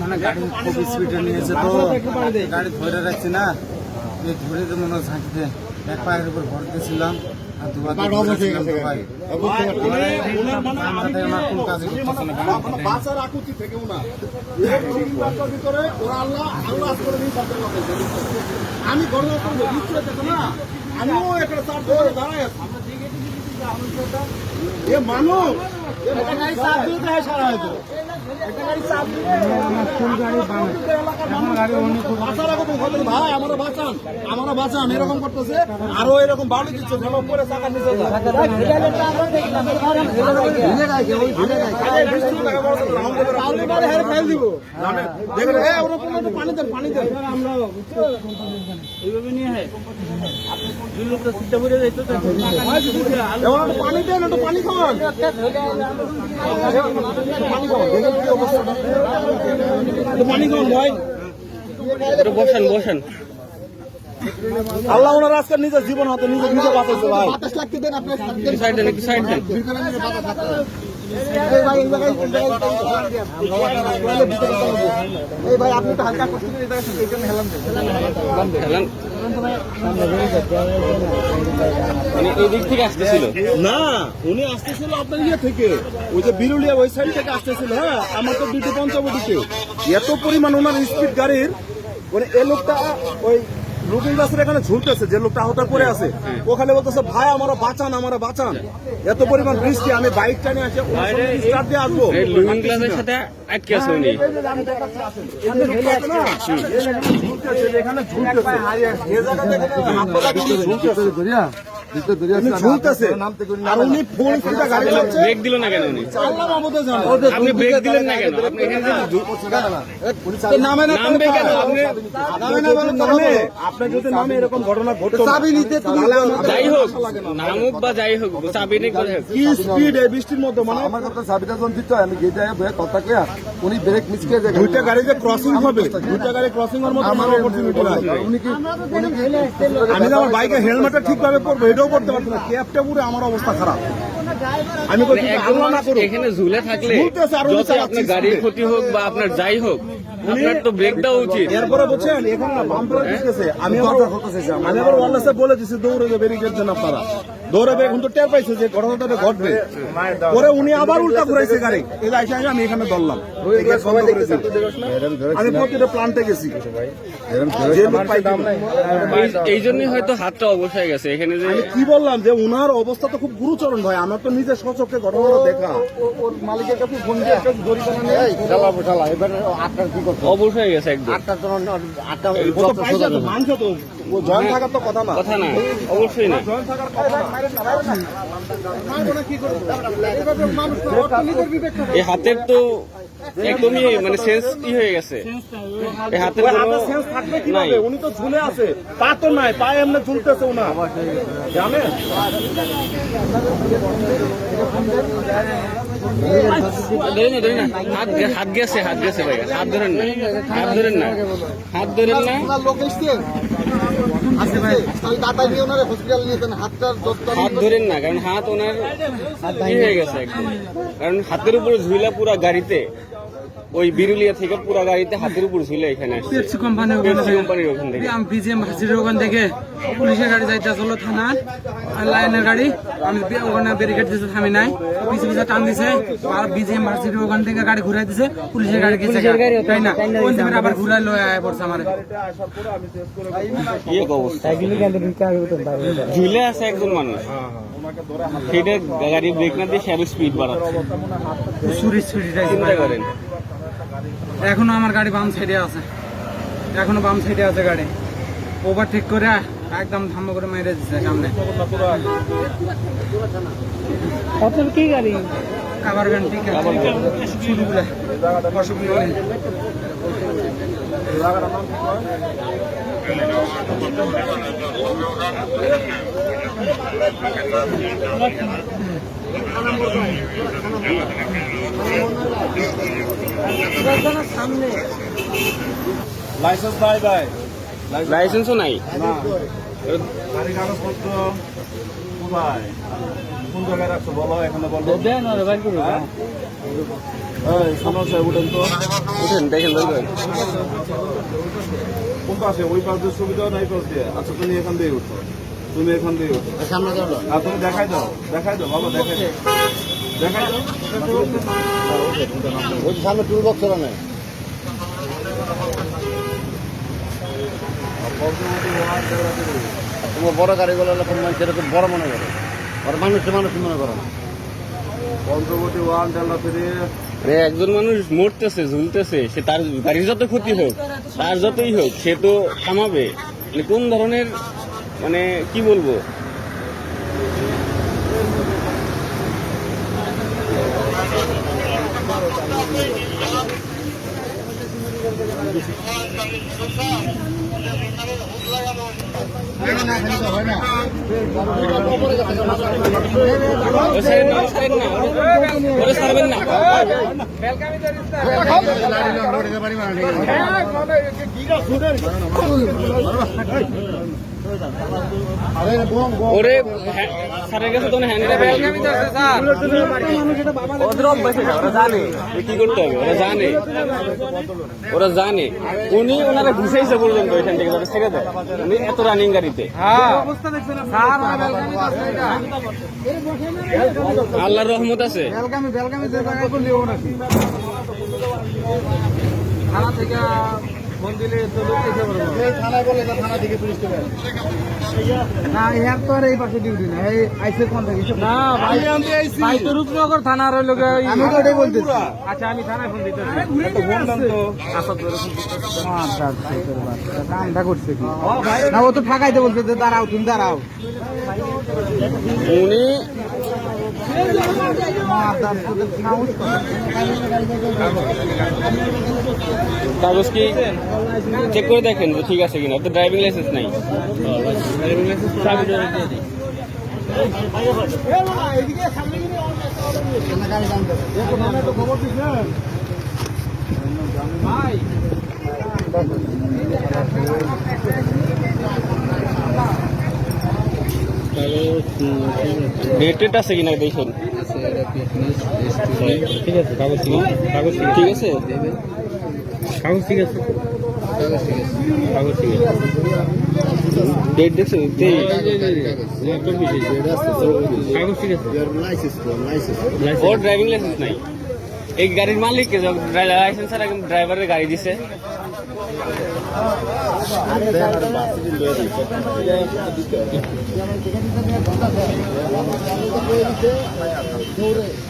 মানে গাড়ি খুব স্পিডে নিয়েছে তো গাড়ি ধরে রাখছি না। ধরে তো মনে হয় ঝাঁকিতে। এক পায়ের উপর ভর দিয়েছিলাম আর দুবার ভাই। মাথায় আমার কোন কাজে করতেছে না বাঁচার আকুতি থেকেও না। এই তিন বছর ভিতরে ওরা আল্লাহ আল্লাহ করে। আমি গণতন্ত্র দিচ্ছি দেখো না? আমিও একটা চার দোকানে দাঁড়াই আছি। এ মানুষ সারা হয়তো। ভাই আমরা বাঁচান আমরা বাঁচান এরকম করতেছে আরও এরকম বাড়ি দিচ্ছে যেন পরে চাকা নিচে পানি দেন পানি দেন এইভাবে নিয়ে হয় দুই লোক তো চিন্তা করে যাইতো তো এবার একটু পানি দেন একটু পানি খাওয়ান পানি খাওয়ান বসেন বসেন আল্লাহ ওনার আজকে নিজের জীবন হাতে, নিজে নিজে বাঁচাইছে ভাই। সাইড দেন একটু সাইড দেন আপনি তো হেলান মানে এই দিক থেকে আসতেছিল? না উনি আসতেছিল আপনার ইয়ে থেকে। ওই যে বিরুলিয়া ওই সাইড থেকে আসতেছিল হ্যাঁ? আমার তো দুটো পঞ্চবটিতে। এত পরিমাণ ওনার স্পিড গাড়ির মানে এই লোকটা ওই লুকিং গাছের এখানে ঝুলতেছে যে লোকটা আহত করে আছে। ওখানে বলতেছে ভাই আমার বাঁচান আমার বাঁচান। এত পরিমাণ বৃষ্টি আমি বাইক টানে আসে স্টার্ট দিয়ে আসব। এই লুমিং সাথে আটকে আছে উনি। এখানে ঝুলতেছে, এখানে ঝুলতেছে। এই জায়গাতে এখানে হাত পা কাটিয়ে ঝুলতেছে। উনি ঝুলতেছে আর উনি ফোন ফোনটা গাড়ি ব্রেক দিল না কেন উনি? আল্লাহ মাহমুদে জানে আপনি ব্রেক দিলেন না কেন? যে নামে না নামবে কেন? আপনি নামে না বলে নামে। আপনার যদি নামে এরকম ঘটনা ঘটতো চাবি নিতে যাই হোক নামুক বা যাই হোক চাবি নেই কি স্পিড এই বৃষ্টির মধ্যে মানে? আমার কথা সাবিতা যখন দিতে আমি গেটে কথা কয়া উনি ব্রেক মিস করে যায় দুইটা গাড়ি যে ক্রসিং হবে দুইটা গাড়ি ক্রসিং এর মধ্যে আমার অপরচুনিটি নাই। উনি কি উনি আমি আমার বাইকে হেলমেটটা ঠিকভাবে পরবো এটাও করতে পারছি না। ক্যাবটা পুরো আমার অবস্থা খারাপ। আমি এখানে ঝুলে থাকলে আপনার গাড়ির ক্ষতি হোক বা আপনার যাই হোক আপনার তো ব্রেক দেওয়া উচিত। এরপরে বলছেন এখন না বাম্পার দিতেছে। আমি আমি আবার ওয়ারলেসে বলে দিছি দৌড়ে যে ব্যারিকেড দেন আপনারা। দৌড়াবে এখন তো টের পাইছে যে ঘটনাটা ঘটবে। পরে উনি আবার উল্টা ঘুরাইছে গাড়ি। এই আইসা আইসা আমি এখানে ধরলাম। আমি প্রতিটা প্লান্টে গেছি। এই- জন্যই হয়তো হাতটা অবশ হয়ে গেছে। এখানে যে আমি কি বললাম যে উনার অবস্থা তো খুব গুরুচরণ ভাই। আমার তো নিজের সচক্ষে ঘটনাটা দেখা। ওর মালিকের কাছে ফোন দিয়ে একটা দড়ি নেই ঢালা ঢালা এবার আটটার কি করতে অবশ হয়ে গেছে একদম। আটটার জন্য আটটা ও তো। জয়েন থাকার তো কথা না। কথা না। অবশ্যই না। জয়েন থাকার কথা না। এই হাতের তো একদমই মানে সেন্স কি হয়ে গেছে। হাতে সেন্স থাকবে কীভাবে উনি তো ঝুলে আছে। পা তো নাই পা এমনি ঝুলতেছে ওনার। জানেন? হাত গে- হাত গেছে হাত গেছে ভাই হাত ধরেন না। হাত ধরেন না। হাত ধরেন না। লোক যত হাত ধরেন না কারণ হাত ওনার হয়ে গেছে একদম। কারণ হাতের উপরে ঝুইলা পুরা গাড়িতে। ওই বিরুলিয়া থেকে পুরা গাড়িতে হাতের উপর ঝুলে এখানে। আসছে পেপসি কোম্পানি কোম্পানির ওখান থেকে। আমি বিজিএম হাসির ওখান থেকে পুলিশের গাড়ি যাইতে চলো থানা আর লাইনের গাড়ি। আমি ওখানে ব্যারিকেড দিতে থামি নাই। পিছে পিছে টান দিছে আর বিজিএম ওখান থেকে গাড়ি ঘুরাই দিছে পুলিশের গাড়ি গেছে তাই না? ওই থেকে আবার ঘুরাই লয়ে আয় পড়ছে আমার। কি অবস্থা? ঝুলে আছে একজন মানুষ। সেটা গাড়ি ব্রেক না দিয়ে স্পিড বাড়াচ্ছে। সুরি সুরি চিন্তা করেন। এখনও আমার গাড়ি বাম সাইডে আছে। এখনও বাম সাইডে আছে গাড়ি। ওভারটেক করে একদম ধাম্ম করে মেরে দিচ্ছে সামনে। আপনার কি গাড়ি? কাবার গান ঠিক আছে। নেই লাইসেন্স নাই ভাই। লাইসেন্সও নাই? গাড়ি কাগজপত্র কোথায়? কোন জায়গায় রাখছো বলো এখানে বলো। দেন ওরে বাইর করো হ্যাঁ? এই উঠেন তো। উঠেন দেখেন কোন পাশে ওই পাশ দিয়ে সুবিধা নাই পাশ দিয়ে? আচ্ছা তুমি এখান দিয়ে উঠো। তুমি এখান সামনে চলো আর তুমি দেখাই দাও দেখাই দাও বাবা দেখাই দাও। দেখাই দাও। ওই সামনে টুল বক্স নেই তোমার বড় গাড়িগুলো কোনো মানুষ এরকম বড় মনে করে আর মানুষ মানুষ মনে করে না। পঞ্চবটি ওয়ান ডেলা ফিরে আরে একজন মানুষ মরতেছে ঝুলতেছে সে তার গাড়ির যত ক্ষতি হোক তার যতই হোক সে তো থামাবে। মানে কোন ধরনের মানে কি বলব? না, ওরে স্যারের কাছে তো হ্যান্ড ওদের অভ্যাস ওরা জানে। কি করতে হবে? ওরা জানে। ওরা জানে। উনি ওনারা ঘুষাইছে পর্যন্ত এখান থেকে যাতে ছেড়ে দেয়। উনি এত রানিং গাড়িতে। হ্যাঁ। আল্লাহর রহমত আছে। বেলগামি বেলগামি যে জায়গায় করলে ও নাকি? থানা থেকে ফোন দিলে তো লোক এসে পড়বে থানায় বলে থানা থেকে পুলিশ করে না ইহার তো আর এই পাশে ডিউটি না এই আইসে কোন থেকে না ভাই ভাই তো রূপনগর থানার ওই আমি তো ওটাই বলতেছি আচ্ছা আমি থানায় ফোন দিতেছি কামটা করছে কি না ও তো ঠাকাইতে বলছে দাঁড়াও তুমি দাঁড়াও উনি কাগজ কি? চেক করে দেখেন যে ঠিক আছে কিনা। তো ড্রাইভিং লাইসেন্স নাই। দিই ডেটেড আছে কিনা দেখুন ঠিক আছে কাগজ ঠিক কাগজ ঠিক আছে কাগজ ঠিক আছে কাগজ ঠিক আছে ডেট দেখছেন কাগজ ঠিক আছে ওর ড্রাইভিং লাইসেন্স নাই এই গাড়ির মালিক লাইসেন্স ছাড়া ড্রাইভারের গাড়ি দিছে দৌড়ে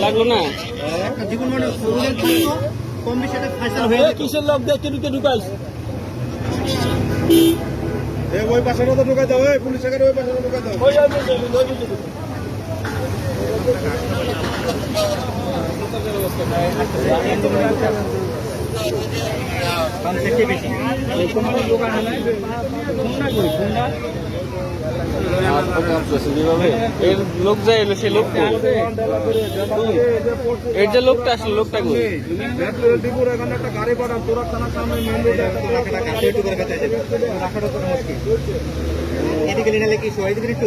লাগল না ওই পাশে তো ঢুকাই দাও পুলিশ গাড়ি ওই পাশে ঢুকাই দাও এর লোক যায় এলো সে লোক? এর যে লোকটা আসলে লোকটা এদিকে নিলে কি সবাই দিকে একটু